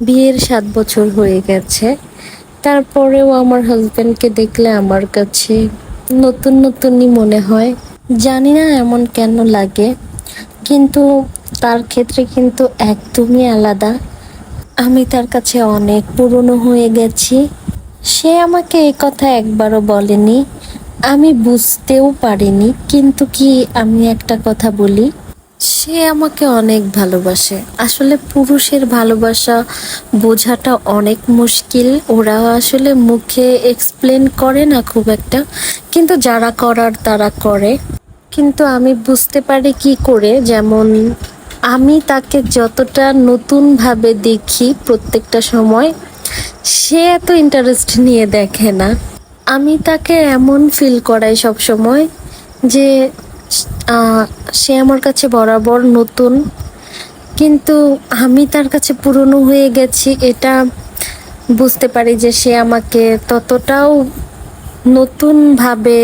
বিয়ের সাত বছর হয়ে গেছে। তারপরেও আমার হাজব্যান্ডকে দেখলে আমার কাছে নতুন নতুনই মনে হয়। জানি না এমন কেন লাগে, কিন্তু তার ক্ষেত্রে কিন্তু একদমই আলাদা। আমি তার কাছে অনেক পুরনো হয়ে গেছি। সে আমাকে এই কথা একবারও বলেনি। আমি বুঝতেও পারিনি, কিন্তু কি আমি একটা কথা বলি? সে আমাকে অনেক ভালোবাসে। আসলে পুরুষের ভালোবাসা বোঝাটা অনেক মুশকিল। ওরা আসলে মুখে এক্সপ্লেন করে না খুব একটা, কিন্তু যারা করার তারা করে। কিন্তু আমি বুঝতে পারি কি করে, যেমন আমি তাকে যতটা নতুনভাবে দেখি প্রত্যেকটা সময়, সে এত ইন্টারেস্ট নিয়ে দেখে না। আমি তাকে এমন ফিল করাই সব সময় যে সে আমার কাছে বরাবর নতুন। কিন্তু আমি তার কাছে পুরনো হয়ে গেছি, এটা বুঝতে পারি যে সে আমাকে ততটাও নতুন ভাবে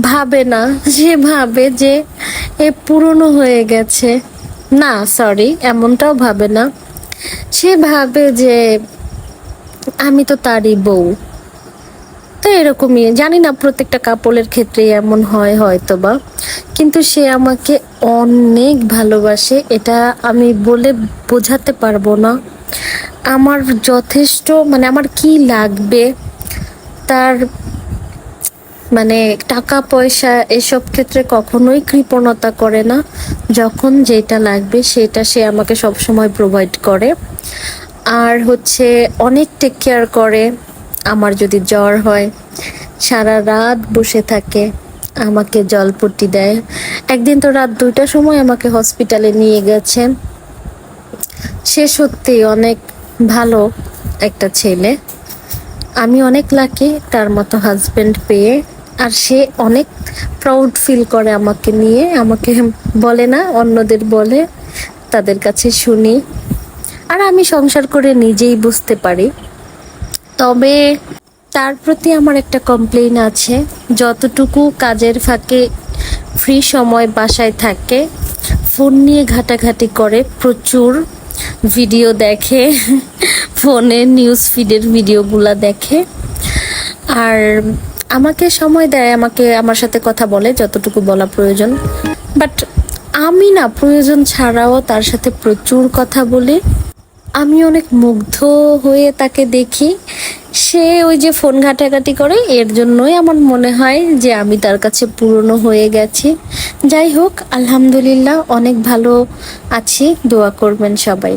ভাবে না, সে ভাবে যে এ পুরনো হয়ে গেছে। না সরি এমনটাও ভাবে না। সে ভাবে যে আমি তো তারই বউ। তো এরকমই, জানি না প্রত্যেকটা কাপড়ের ক্ষেত্রে এমন হয় হয়তো বা কিন্তু সে আমাকে অনেক ভালোবাসে, এটা আমি বলে বোঝাতে পারব না। আমার যথেষ্ট মানে আমার কি লাগবে, তার মানে টাকা, পয়সা এসব ক্ষেত্রে কখনোই কৃপণতা করে না। যখন যেটা লাগবে সেটা সে আমাকে সবসময় প্রোভাইড করে। আর হচ্ছে অনেক টেক কেয়ার করে। আমার যদি জ্বর হয়, সারা রাত বসে থাকে, আমাকে জলপট্টি দেয়। একদিন তো রাত দুইটার সময় আমাকে হসপিটালে নিয়ে গেছে। সে সত্যি অনেক ভালো একটা ছেলে। আমি অনেক লাকি তার মতো হাজবেন্ড পেয়ে। আর সে অনেক প্রাউড ফিল করে আমাকে নিয়ে। আমাকে বলে না, অন্যদের বলে। তাদের কাছে শুনি। আর আমি সংসার করে নিজেই বুঝতে পারি। তবে তার প্রতি আমার একটা কমপ্লেন আছে। যতটুকু কাজের ফাঁকে ফ্রি সময় বাসায় থাকে ফোন নিয়ে ঘাটাঘাটি করে, প্রচুর ভিডিও দেখে ফোনে নিউজ ফিডের ভিডিওগুলা দেখে। আর আমাকে সময় দেয়, আমাকে, আমার সাথে কথা বলে, যতটুকু বলা প্রয়োজন। বাট আমি না, প্রয়োজন ছাড়াও তার সাথে প্রচুর কথা বলি। আমি অনেক মুগ্ধ হয়ে তাকে দেখি। সে ওই যে ফোন ঘাটাঘাটি করে, এর জন্যই আমার মনে হয় যে আমি তার কাছে পুরনো হয়ে গেছি। যাই হোক, আলহামদুলিল্লাহ, অনেক ভালো আছি। দোয়া করবেন সবাই।